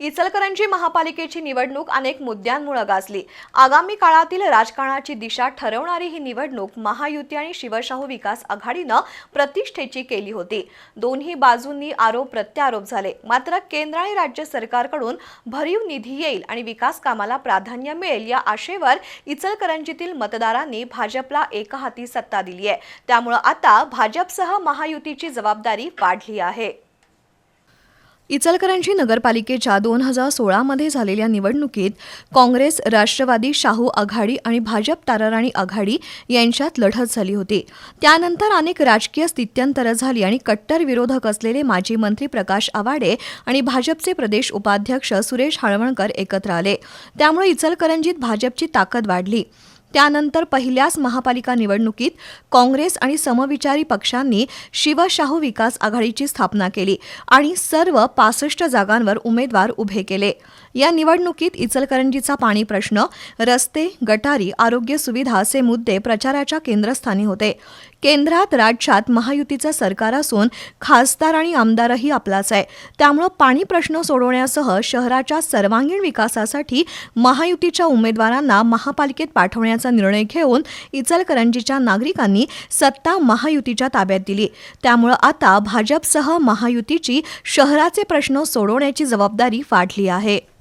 इचलकरंजी महापालिकेची निवडणूक अनेक मुद्द्यांमुळे गाजली. आगामी काळातील राजकारणाची दिशा ठरवणारी ही निवडणूक महायुती आणि शिवशाहू विकास आघाडीनं प्रतिष्ठेची केली होती. दोन्ही बाजूंनी आरोप प्रत्यारोप झाले. मात्र केंद्र आणि राज्य सरकारकडून भरीव निधी येईल आणि विकास कामाला प्राधान्य मिळेल या आशेवर इचलकरंजीतील मतदारांनी भाजपला एकहाती सत्ता दिली आहे त्यामुळं आता भाजपसह महायुतीची जबाबदारी वाढली आहे. इचलकरंजी नगरपालिकेच्या दोन हजार सोळामध्ये झालेल्या निवडणुकीत काँग्रेस राष्ट्रवादी शाहू आघाडी आणि भाजप ताराराणी आघाडी यांच्यात लढत झाली होती. त्यानंतर अनेक राजकीय स्थित्यंतरं झाली आणि कट्टर विरोधक असलेले माजी मंत्री प्रकाश आवाडे आणि भाजपचे प्रदेश उपाध्यक्ष सुरेश हळवणकर एकत्र आले. त्यामुळे इचलकरंजीत भाजपची ताकद वाढली. त्यानंतर पहिल्याच महापालिका निवडणुकीत काँग्रेस आणि समविचारी पक्षांनी शिवशाहू विकास आघाडीची स्थापना केली आणि सर्व पासष्ट जागांवर उमेदवार उभे केले. या निवडणुकीत इचलकरंजीचा पाणी प्रश्न रस्ते गटारी आरोग्य सुविधा असे मुद्दे प्रचाराच्या केंद्रस्थानी होते. केंद्रात राज्यात महायुतीचं सरकार असून खासदार आणि आमदारही आपलाच आहे. त्यामुळं पाणी प्रश्न सोडवण्यासह शहराच्या सर्वांगीण विकासासाठी महायुतीच्या उमेदवारांना महापालिकेत पाठवण्याचा निर्णय घेऊन इचलकरंजीच्या नागरिकांनी सत्ता महायुतीच्या ताब्यात दिली. त्यामुळं आता भाजपसह महायुतीची शहराचे प्रश्न सोडवण्याची जबाबदारी वाढली आहे.